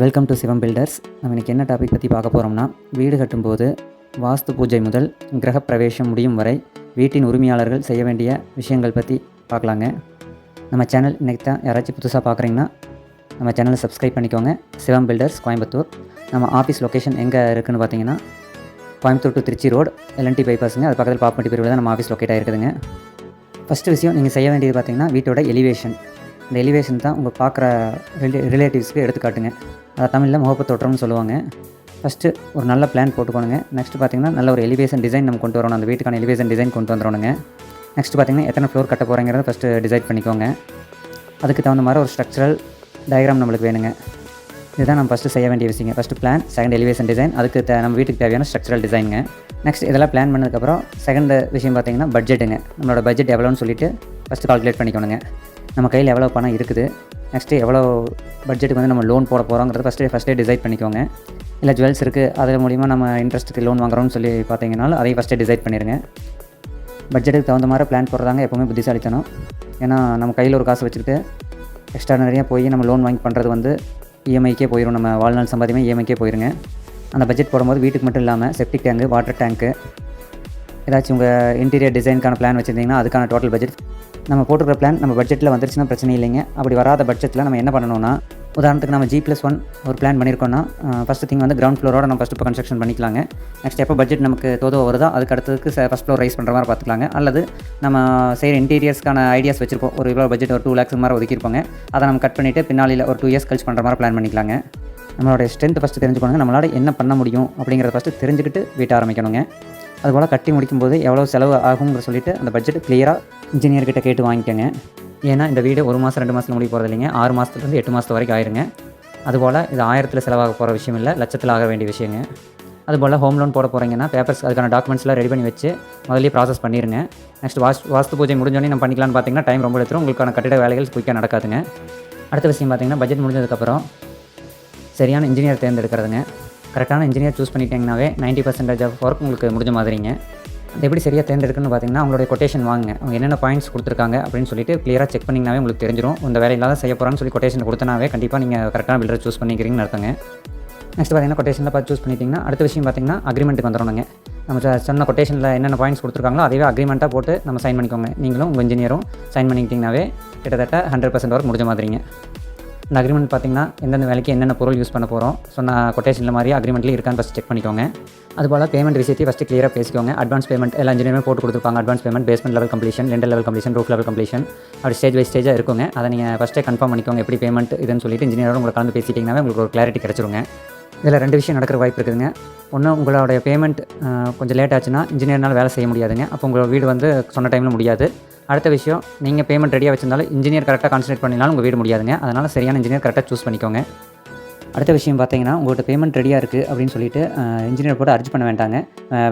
Welcome to Sivam filters நம்ம இன்றைக்கி என்ன டாபிக் பற்றி பார்க்க போகிறோம்னா வீடு கட்டும்போது வாஸ்து பூஜை முதல் கிரகப்பிரவேசம் முடியும் வரை வீட்டின் உரிமையாளர்கள் செய்ய வேண்டிய விஷயங்கள் பற்றி பார்க்கலாங்க. நம்ம சேனல் இன்றைக்கி தான் யாராச்சும் புதுசாக பார்க்குறீங்கன்னா நம்ம சேனலை சப்ஸ்கிரைப் பண்ணிக்கோங்க. சிவம் பில்டர்ஸ் கோயம்புத்தூர். நம்ம ஆஃபீஸ் லொக்கேஷன் எங்கே இருக்குதுன்னு பார்த்தீங்கன்னா Coimbatore to Trichy road LNT பைபாஸுங்க அது பக்கத்தில் பாப்பட்டி பிரிவில் தான் நம்ம ஆஃபீஸ் லொக்கேட் ஆகிருக்குதுங்க ஃபஸ்ட்டு விஷயம் நீங்கள் செய்ய வேண்டியது பார்த்தீங்கன்னா வீட்டோட எலிவேஷன் இந்த எலிவேஷன் தான் உங்கள் பார்க்குற ரிலே ரிலேட்டிவ்ஸ்க்கு எடுத்துக்காட்டுங்க. அதை தமிழில் முகப்பு தோற்றம்னு சொல்லுவாங்க. ஃபஸ்ட்டு ஒரு நல்ல பிளான் போட்டுக்கோணுங்க. நெக்ஸ்ட் பார்த்தீங்கன்னா நல்ல ஒரு எலிவேஷன் டிசைன் நம்ம கொண்டு வரணும். அந்த வீட்டுக்கான எலிவேஷன் டிசைன் கொண்டு வந்துடணுங்க. நெக்ஸ்ட் பார்த்தீங்கன்னா எத்தனை ஃப்ளோர் கட்ட போகிறேங்கிறத ஃபஸ்ட்டு டிசைட் பண்ணிக்கோங்க. அதுக்கு தகுந்த மாதிரி ஒரு ஸ்ட்ரக்சரல் டயக்ராம் நம்மளுக்கு வேணுங்க. இதுதான் நம்ம ஃபஸ்ட்டு செய்ய வேண்டிய விஷயங்க. First plan second elevation design அதுக்கு நம்ம வீட்டுக்கு தேவையான ஸ்ட்ரக்சரல் டிசைனுங்க நெக்ஸ்ட் இதெல்லாம் பிளான் பண்ணதுக்கப்புறம் செகண்ட் விஷயம் பார்த்திங்கன்னா பட்ஜெட்டுங்க நம்மளோட பட்ஜெட் எவ்வளோன்னு சொல்லிட்டு ஃபஸ்ட்டு கால்குலேட் பண்ணிக்கணுங்க. நம்ம கையில் எவ்வளோ பணம் இருக்குது? நெக்ஸ்ட்டு எவ்வளோ பட்ஜெட்டுக்கு வந்து நம்ம லோன் போட போகிறோங்கிறத ஃபஸ்ட்டே ஃபஸ்ட்டே டிசைட் பண்ணிக்கோங்க. இல்லை ஜுவல்ஸ் இருக்குது அதில் மூலிமா நம்ம இன்ட்ரெஸ்ட்டுக்கு லோன் வாங்குறோம்னு சொல்லி பார்த்தீங்கன்னா அதையும் ஃபஸ்ட்டே டிசைட் பண்ணிடுங்க பட்ஜெட்டுக்கு தகுந்த மாதிரி பிளான் போடுறதாங்க எப்போவுமே புத்திசாலித்தனம். ஏன்னா நம்ம கையில் ஒரு காசு வச்சுக்கிட்டு எக்ஸ்ட்ரா நிறையா போய் நம்ம லோன் வாங்கி பண்ணுறது வந்து இஎம்ஐக்கே போயிடும் நம்ம வாழ்நாள் சம்பாதியமே இஎம்ஐக்கே போயிருங்க. அந்த பட்ஜெட் போடும்போது வீட்டுக்கு மட்டும் இல்லாமல் செப்டிக் டேங்கு வாட்டர் டேங்க்கு ஏதாச்சும் உங்கள் இன்டீரியர் டிசைனுக்கான பிளான் வச்சுருந்தீங்கன்னா அதுக்கான டோட்டல் பட்ஜெட் நம்ம போட்டுருக்க பிளான் நம்ம பட்ஜெட்டில் வந்துருச்சுன்னா பிரச்சனை இல்லைங்க. அப்படி வராத பட்ஜெட்டில் நம்ம என்ன பண்ணணும்னா உதாரணத்துக்கு நம்ம ஜி ப்ளஸ் ஒன் ஒரு பிளான் பண்ணியிருக்கோம்னா ஃபஸ்ட்டு திங் வந்து கிரவுண்ட் ஃப்ளோரோட நம்ம ஃபஸ்ட்டு இப்போ கன்ஸ்ட்ரக்ஷன் பண்ணிக்கலாங்க. நெக்ஸ்ட் எப்போ பட்ஜெட் நமக்கு தோதோ வருதோ அதுக்கு அடுத்ததுக்கு ஃபஸ்ட் ஃப்ளோர் ரைஸ் பண்ணுற மாதிரி பார்த்துக்கலாங்க அல்லது நம்ம செய்கிற இன்டீரியர்ஸ்க்கான ஐடியாஸ் வச்சிருப்போம். ஒரு இவ்வளோ பட்ஜெட் ஒரு டூ லேக்ஸ் மாதிரி ஒதுக்கியிருப்போங்க. அதை நம்ம கட் பண்ணிவிட்டு பின்னாளில் ஒரு டூ இயர்ஸ் கழிச்சு பண்ணுற மாதிரி பிளான் பண்ணிக்கலாங்க. நம்மளோட ஸ்ட்ரென்த் ஃபஸ்ட்டு தெரிஞ்சுக்கணுங்க. நம்மளால் என்ன பண்ண முடியும் அப்படிங்கிறத ஃபஸ்ட்டு தெரிஞ்சுக்கிட்டு வீட்ட ஆரம்பிக்கணுங்க. அதுபோல் கட்டி முடிக்கும்போது எவ்வளோ செலவு ஆகுங்கிற சொல்லிட்டு அந்த பட்ஜெட் கிளியராக இன்ஜினியர்கிட்ட கேட்டு வாங்கிக்கோங்க. ஏன்னா இந்த வீடு ஒரு மாதம் ரெண்டு மாதத்தில் முடிய போகிறது இல்லைங்க. ஆறு மாதத்துலேருந்து எட்டு மாதத்து வரைக்கும் ஆயிருங்க. அதுபோல் இது ஆயிரத்தில் செலவாக போகிற விஷயம் இல்லை லட்சத்தில் ஆக வேண்டிய விஷயங்க. அதுபோல் ஹோம் லோன் போட போகிறீங்கன்னா பேப்பர்ஸ் அதுக்கான டாக்குமெண்ட்ஸ்லாம் ரெடி பண்ணி வச்சு முதல்ல ப்ராசஸ் பண்ணிடுங்க நெக்ஸ்ட் வாஸ் வாஸ்து பூஜை முடிஞ்சோடனே நம்ம பண்ணிக்கலாம்னு பார்த்தீங்கன்னா டைம் ரொம்ப எடுத்துரும். உங்களுக்கான கட்டிட வேலைகள் குயிக்காக நடக்காதுங்க. அடுத்த விஷயம் பார்த்தீங்கன்னா பட்ஜெட் முடிஞ்சதுக்கப்புறம் சரியான இன்ஜினியர் தேர்ந்தெடுக்கிறதுங்க. கரெக்டான இன்ஜினியர் சூஸ் பண்ணிட்டீங்கனாவே நைன்ட்டி பர்சன்டேஜ் ஆஃப் ஒர்க் உங்களுக்கு முடிஞ்ச மாதிரிங்க. அது எப்படி சரியாக தேர்ந்தெடுக்குன்னு பார்த்தீங்கன்னா அவங்களுடைய கொட்டேஷன் வாங்க அவங்க என்னென்ன பாயிண்ட்ஸ் கொடுத்துருக்காங்க அப்படின்னு சொல்லிட்டு கிளியராக செக் பண்ணிங்கனாவே உங்களுக்கு தெரிஞ்சிடும் இந்த வேலை இல்லாத செய்ய போகிறான்னு சொல்லி கொட்டேஷன் கொடுத்தனாவே கண்டிப்பாக நீங்கள் கரெக்டான பில்டர் சூஸ் பண்ணிக்கிறீங்கன்னு அர்த்தங்க. நெக்ஸ்ட் பார்த்தீங்கன்னா கொட்டேஷனில் பார்த்து சூஸ் பண்ணிட்டீங்கன்னா அடுத்த விஷயம் பார்த்தீங்கன்னா அக்ரிமெண்ட்டுக்கு வந்துடணுங்க நம்ம சொன்ன கொட்டேஷனில் என்னென்ன பாயிண்ட்ஸ் கொடுத்துருக்காங்களோ அதுவே அக்ரிமெண்ட்டாக போட்டு நம்ம சைன் பண்ணிக்கோங்க. நீங்களும் உங்கள் இன்ஜினியரும் சைன் பண்ணிக்கிட்டிங்கனாவே கிட்டத்தட்ட ஹண்ட்ரட் பர்சன்ட் ஒர்க் முடிஞ்ச மாதிரிங்க. இந்த அக்ரிமெண்ட் பார்த்திங்கன்னா எந்தெந்த வேலைக்கு என்னென்ன பொருள் யூஸ் பண்ண போகிறோம் ஸோ நான் கொட்டேஷனில் மாதிரி அக்ரிமெண்ட்லேயே இருக்கான்னு ஃபஸ்ட் செக் பண்ணிக்கோங்க. அதுபோல் பேமெண்ட் விஷயத்தையும் ஃபஸ்ட்டு கிளியராக பேசிக்கோங்க. அட்வான்ஸ் பேமெண்ட் எல்லா இன்ஜினியருமே போட்டு கொடுத்துருப்பாங்க. Advance payment basement level completion lintel level completion roof level completion அப்படி ஸ்டேஜ் வைஸ் ஸ்டேஜாக இருக்குங்க. அதை நீங்கள் ஃபஸ்ட்டே கன்ஃபார்ம் பண்ணிக்கோங்க எப்படி பேமெண்ட் இதுன்னு சொல்லிட்டு இன்ஜினியரோட உங்களை கலந்து பேசிட்டிங்கன்னா உங்களுக்கு ஒரு கிளாரிட்டி கிடச்சிருங்க. இதில் ரெண்டு விஷயம் நடக்கிற வாய்ப்பு இருக்குதுங்க. ஒன்று உங்களோடைய பேமெண்ட் கொஞ்சம் லேட் ஆச்சுன்னா இன்ஜினியர்னால் வேலை செய்ய முடியாதுங்க. அப்போ உங்கள் வீடு வந்து சொன்ன டைமில் முடியாது. அடுத்த விஷயம் நீங்கள் பேமெண்ட் ரெடியாக வச்சிருந்தாலும் இன்ஜினியர் கரெக்டாக கான்சன்ட்ரேட் பண்ணினாலும் உங்கள் வீடு முடியாதுங்க. அதனால் சரியான இன்ஜினியர் கரெக்டாக சூஸ் பண்ணிக்கோங்க. அடுத்த விஷயம் பார்த்தீங்கன்னா உங்கள்கிட்ட பேமெண்ட் ரெடியாக இருக்குது அப்படின்னு சொல்லிட்டு இன்ஜினியர் போட்டு அர்ஜ் பண்ண வேண்டாங்க.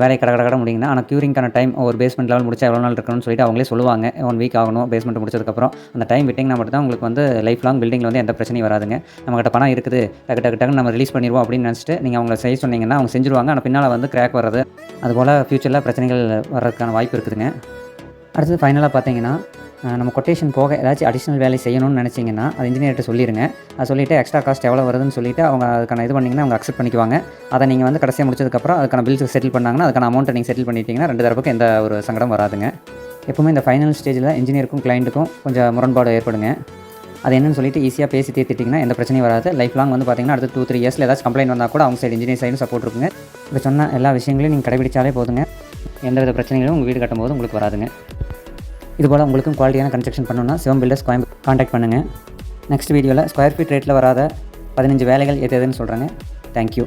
வேலை கடை கடை கடை முடியுங்கன்னா ஆனால் க்யூரிங்கான டைம் ஒரு பேஸ்மெண்ட் லெவல் முடிச்சா எவ்வளோ நாள் இருக்கணும்னு சொல்லிட்டு அவங்களே சொல்லுவாங்க. ஒன் வீக் ஆகணும் பேஸ்மெண்ட் முடிச்சதுக்கப்புறம். அந்த டைம் விட்டிங்கன்னா மட்டும் தான் உங்களுக்கு வந்து லைஃப் லாங் பில்டிங்கில் வந்து எந்த பிரச்சனையும் வராதுங்க. நம்மகிட்ட பணம் இருக்குது. டக்கு டக்கு டக்குன்னு நம்ம ரிலீஸ் பண்ணிடுவோம் அப்படின்னு நினச்சிட்டு நீங்கள் அவங்கள செய்ய சொன்னீங்கன்னா அவங்க செஞ்சுருவாங்க. ஆனால் பின்னால் வந்து கிராக் வர்றது. அதுபோல் ஃப்யூச்சரில் பிரச்சனைகள் வர்றதுக்கான வாய்ப்பு இருக்குதுங்க. அடுத்தது ஃபைனலாக பார்த்தீங்கன்னா நம்ம கொட்டேஷன் போக ஏதாச்சும் அடிஷ்னல் வேலை செய்யணும்னு நினச்சிங்கன்னா அது இன்ஜினியர்கிட்ட சொல்லிடுங்க அதை சொல்லிவிட்டு எக்ஸ்ட்ரா காஸ்ட் எவ்வளோ வருதுன்னு சொல்லிட்டு அவங்க அதுக்கான இது பண்ணிங்கன்னா அவங்க அக்செப்ட் பண்ணிக்குவாங்க. அதை நீங்கள் வந்து கடைசியாக முடிச்சதுக்கப்புறம் அதுக்கான பில்ஸ் செட்டில் பண்ணாங்கன்னா அதுக்கான அமௌண்ட்டை நீங்கள் செட்டில் பண்ணிட்டீங்கன்னா ரெண்டு தரப்புக்கும் எந்த ஒரு சங்கடம் வராதுங்க. எப்பவுமே இந்த ஃபைனல் ஸ்டேஜில் இன்ஜினியருக்கும் கிளைண்ட்டுக்கும் கொஞ்சம் முரண்பாடு ஏற்படுங்க. அது என்னன்னு சொல்லிட்டு ஈஸியாக பேசி தீர்த்துட்டிங்கன்னா எந்த பிரச்சனையும் வராது. லைஃப் லாங் வந்து பார்த்திங்கன்னா அடுத்த டூ த்ரீ இயர்ஸில் ஏதாச்சும் கம்ப்ளைண்ட் வந்தால் கூட அவங்க சைடு இன்ஜினியர் சைடும் சப்போர்ட் இருக்குங்க. இப்போ சொன்ன எல்லா விஷயங்களையும் நீங்கள் கடைபிடிச்சாலே போதுங்க. எந்தவித பிரச்சனைகளும் உங்கள் வீடு கட்டும்போது உங்களுக்கு வராதுங்க. இதுபோல் உங்களுக்கும் குவாலிட்டியான கன்ஸ்ட்ரக்ஷன் பண்ணணும்னா சிவம் பில்டர்ஸ் காண்டாக்ட் பண்ணுங்கள் நெக்ஸ்ட் வீடியோவில் ஸ்கொயர் ஃபீட் ரேட்டில் வராத பதினஞ்சு வேலைகள் எது எதுன்னு சொல்கிறேங்க தேங்க்யூ